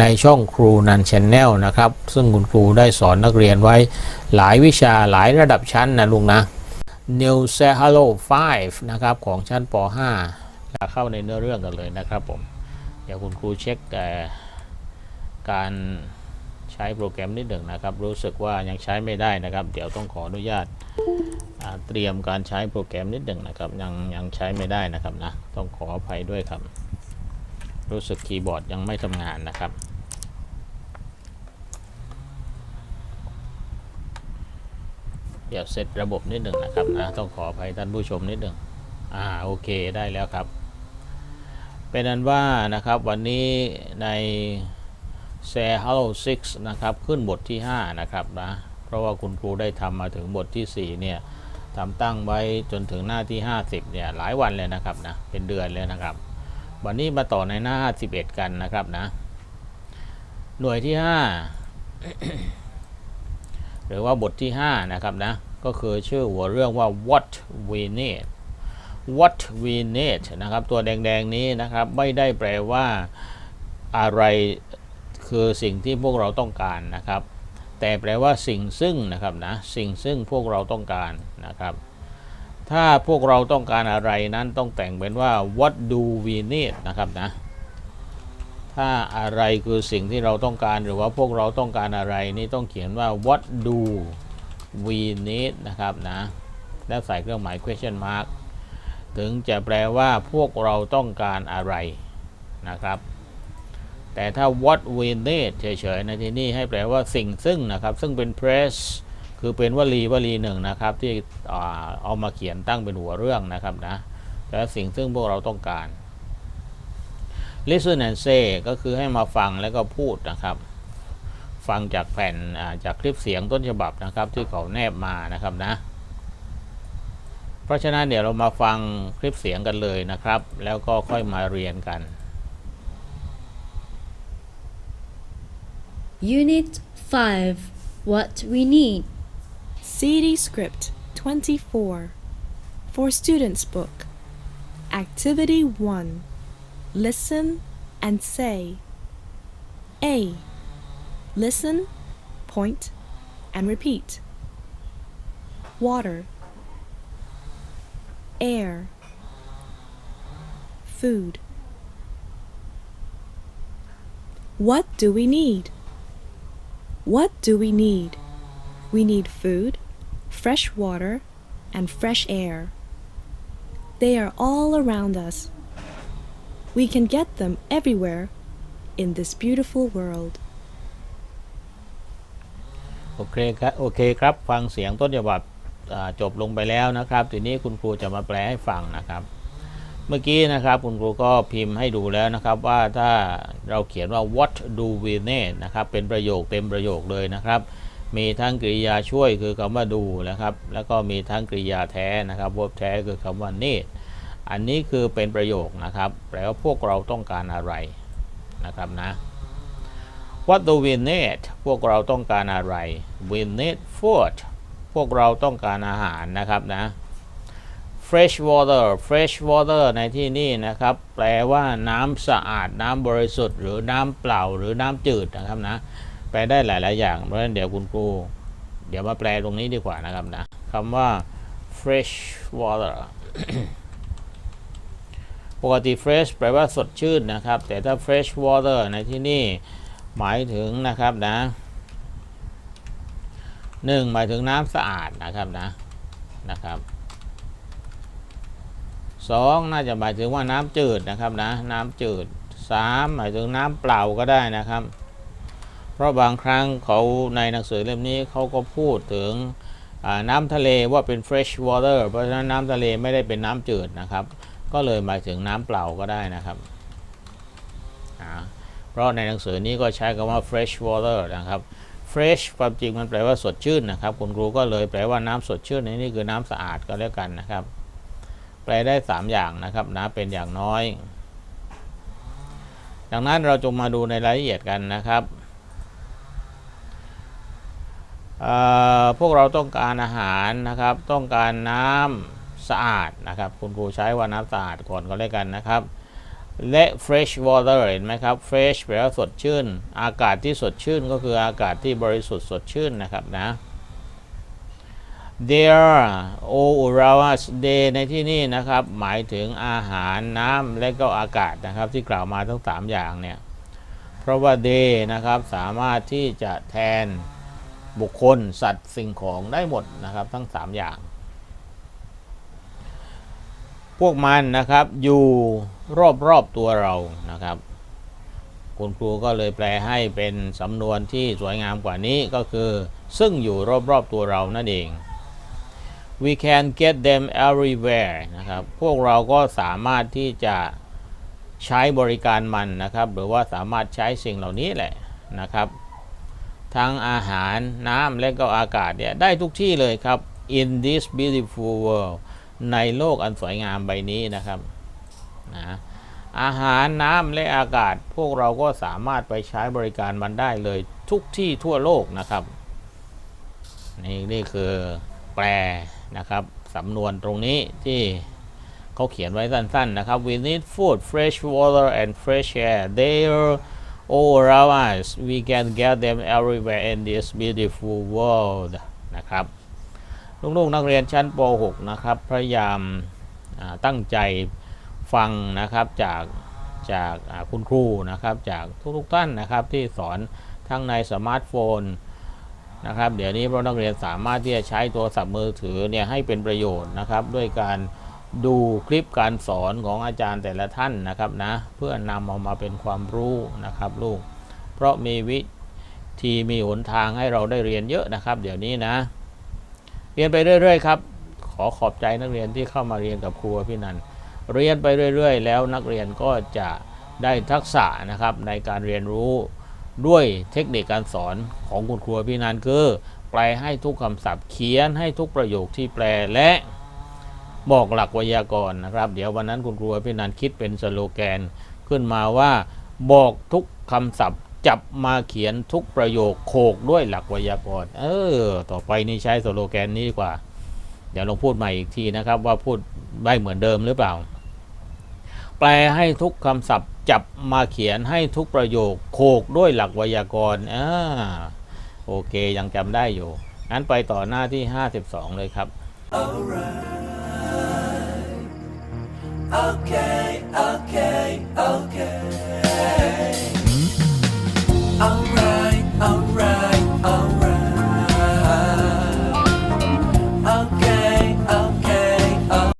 ในช่องครูนันชแนลนะครับ ซึ่งคุณครูได้สอนนักเรียนไว้หลายวิชาหลายระดับชั้นนะลุงนะ New s e Hello 5 นะครับ ของชั้นป .5 จะเข้าในเนื้อเรื่องกันเลยนะครับผม เดี๋ยวคุณครูเช็คการใช้โปรแกรมนิดหนึ่งนะครับ รู้สึกว่ายังใช้ไม่ได้นะครับ เดี๋ยวต้องขออนุญาตเตรียมการใช้โปรแกรมนิดหนึ่งนะครับยังยังใช้ไม่ได้นะครับนะ ต้องขออภัยด้วยครับ รู้สึกคีย์บอร์ดยังไม่ทำงานนะครับ เดี๋ยวเซตระบบนิดหนึ่งนะครับนะต้องขออภัยท่านผู้ชมนิดหนึ่งอ่าโอเคได้แล้วครับ เป็นนั้นว่านะครับวันนี้ใน s a r Hello 6นะครับขึ้นบทที่ 5 นะครับนะเพราะว่าคุณครูได้ทำมาถึงบทที่ 4 เนี่ยทำตั้งไว้จนถึงหน้าที่ 50 เนี่ยหลายวันเลยนะครับนะเป็นเดือนเลยนะครับ วันนี้มาต่อในหน้า 51 กันนะครับนะ หน่วยที่ 5 หรือว่าบทที่ 5 นะครับนะ ก็คือชื่อหัวเรื่องว่า what we need what we need นะครับ ตัวแดงๆนี้นะครับ ไม่ได้แปลว่าอะไรคือสิ่งที่พวกเราต้องการนะครับ แต่แปลว่าสิ่งซึ่งนะครับนะ สิ่งซึ่งพวกเราต้องการนะครับ ถ้าพวกเราต้องการอะไรนั้นต้องแต่งเป็นว่า what do we need นะครับนะ ถ้าอะไรคือสิ่งที่เราต้องการหรือว่าพวกเราต้องการอะไรนี่ต้องเขียนว่า what do we need นะครับนะแล้วใส่เครื่องหมาย question mark ถึงจะแปลว่าพวกเราต้องการอะไรนะครับ แต่ถ้า what we need เฉยๆในที่นี้ให้แปลว่าสิ่งซึ่งนะครับ ซึ่งเป็น press คือเป็นวลีวลีหนึ่งนะครับ ที่เอามาเขียนตั้งเป็นหัวเรื่องนะครับนะแต่สิ่งซึ่งพวกเราต้องการ listen and say ก็คือให้มาฟังแล้วก็พูดนะครับ ฟังจากแผ่นอ่าจากคลิปเสียงต้นฉบับนะครับ ที่เขาแนบมานะครับนะ เพราะฉะนั้นเดี๋ยวเรามาฟังคลิปเสียงกันเลยนะครับ แล้วก็ค่อยมาเรียนกัน Unit 5 What we need. CD Script 24 for Students Book. Activity 1 Listen and say. A. Listen, point, and repeat. Water, air, food. What do we need? What do we need? We need food, fresh water, and fresh air. They are all around us. We can get them everywhere in this beautiful world. โอเคครับโอเคครับ ฟังเสียงต้นฉบับจบลงไปแล้วนะครับ ทีนี้คุณครูจะมาแปลให้ฟังนะครับ เมื่อกี้นะครับคุณครูก็พิมพ์ให้ดูแล้วนะครับว่าถ้าเราเขียนว่า what do we need นะครับเป็นประโยคเต็มประโยคเลยนะครับ มีทั้งกริยาช่วยคือคำว่าดูนะครับ แล้วก็มีทั้งกริยาแท้นะครับ verb แท้คือคำว่า need อันนี้คือเป็นประโยคนะครับแปลว่าพวกเราต้องการอะไรนะครับนะ What do we need พวกเราต้องการอะไร We need food พวกเราต้องการอาหารนะครับนะ Fresh water fresh water ในที่นี่นะครับ แปลว่าน้ำสะอาดน้ำบริสุทธิ์ หรือน้ำเปล่าหรือน้ำจืดนะครับนะ แปลได้หลาย ๆ อย่างเพราะฉะนั้นเดี๋ยวคุณครูเดี๋ยวมาแปลตรงนี้ดีกว่านะครับนะคำว่า fresh water ปกติ fresh แปลว่าสดชื่นนะครับ แต่ถ้า fresh water ในที่นี่หมายถึงนะครับนะหนึ่งหมายถึงน้ำสะอาดนะครับนะนะครับสองน่าจะหมายถึงว่าน้ำจืดนะครับนะน้ำจืดสามหมายถึงน้ำเปล่าก็ได้นะครับ เพราะบางครั้งเขาในหนังสือเล่มนี้เขาก็พูดถึงน้ำทะเลว่าเป็น fresh water เพราะฉะนั้นน้ำทะเลไม่ได้เป็นน้ำจืดนะครับ ก็เลยหมายถึงน้ำเปล่าก็ได้นะครับ เพราะในหนังสือนี้ก็ใช้คำว่า fresh water นะครับ fresh ความจริงมันแปลว่าสดชื่นนะครับ คุณครูก็เลยแปลว่าน้ำสดชื่นในนี่คือน้ำสะอาดก็แล้วกันนะครับ แปลได้ 3 อย่างนะครับนะเป็นอย่างน้อย ดังนั้นเราจงมาดูในรายละเอียดกันนะครับพวกเราต้องการอาหารนะครับ ต้องการน้ำ สะอาดนะครับ คุณครูใช้ว่าน้ำสะอาดก่อนก็แล้วกันนะครับ และ fresh water เห็นไหมครับ fresh แปลว่าสดชื่น อากาศที่สดชื่นก็คืออากาศที่บริสุทธิ์สดชื่นนะครับนะ there all around us they ในที่นี่นะครับ หมายถึงอาหารน้ำและก็อากาศนะครับที่กล่าวมาทั้ง 3 อย่างเนี่ย เพราะว่า they นะครับสามารถที่จะแทนบุคคลสัตว์สิ่งของได้หมดนะครับทั้ง 3 อย่าง พวกมันนะครับอยู่รอบๆตัวเรานะครับ คุณครูก็เลยแปลให้เป็นสำนวนที่สวยงามกว่านี้ก็คือ ซึ่งอยู่รอบๆตัวเรานั่นเอง we can get them everywhere นะครับ พวกเราก็สามารถที่จะใช้บริการมันนะครับ หรือว่าสามารถใช้สิ่งเหล่านี้แหละนะครับ ทั้งอาหารน้ำและก็อากาศเนี่ยได้ทุกที่เลยครับ in this beautiful world ในโลกอันสวยงามใบนี้นะครับนะอาหารน้ำและอากาศ พวกเราก็สามารถไปใช้บริการมันได้เลยทุกที่ทั่วโลกนะครับ นี่นี่คือแปลนะครับสำนวนตรงนี้ที่เขาเขียนไว้สั้นๆนะครับ we need food fresh water and fresh air they're all around us we can get them everywhere in this beautiful world นะครับ ลูกๆนักเรียนชั้นป .6 นะครับพยายามตั้งใจฟังนะครับจากจากคุณครูนะครับจากทุกๆท่านนะครับที่สอนทั้งในสมาร์ทโฟนนะครับเดี๋ยวนี้เรานักเรียนสามารถที่จะใช้โทรศัพท์มือถือเนี่ยให้เป็นประโยชน์นะครับ ด้วยการดูคลิปการสอนของอาจารย์แต่ละท่านนะครับนะเพื่อนำเอามาเป็นความรู้นะครับลูก เพราะมีวิธีมีหนทางให้เราได้เรียนเยอะนะครับ เดี๋ยวนี้นะ เรียนไปเรื่อย ๆ ครับ ขอขอบใจนักเรียนที่เข้ามาเรียนกับครูพี่นันเรียนไปเรื่อย ๆ แล้วนักเรียนก็จะได้ทักษะนะครับในการเรียนรู้ด้วยเทคนิคการสอนของคุณครูพี่นันคือแปลให้ทุกคำศัพท์เขียนให้ทุกประโยคที่แปลและบอกหลักไวยากรณ์นะครับ เดี๋ยววันนั้นคุณครูพี่นันคิดเป็นสโลแกนขึ้นมาว่า บอกทุกคำศัพท์ จับมาเขียนทุกประโยคโขกด้วยหลักไวยากรณ์ เออ ต่อไปนี่ใช้สโลแกนนี้ดีกว่า เดี๋ยวลองพูดใหม่อีกทีนะครับว่าพูดได้เหมือนเดิมหรือเปล่า แปลให้ทุกคำศัพท์ จับมาเขียนให้ทุกประโยคโขกด้วยหลักไวยากรณ์ อ่า โอเคยังจำได้อยู่งั้นไปต่อหน้าที่ 52 เลยครับ Okay.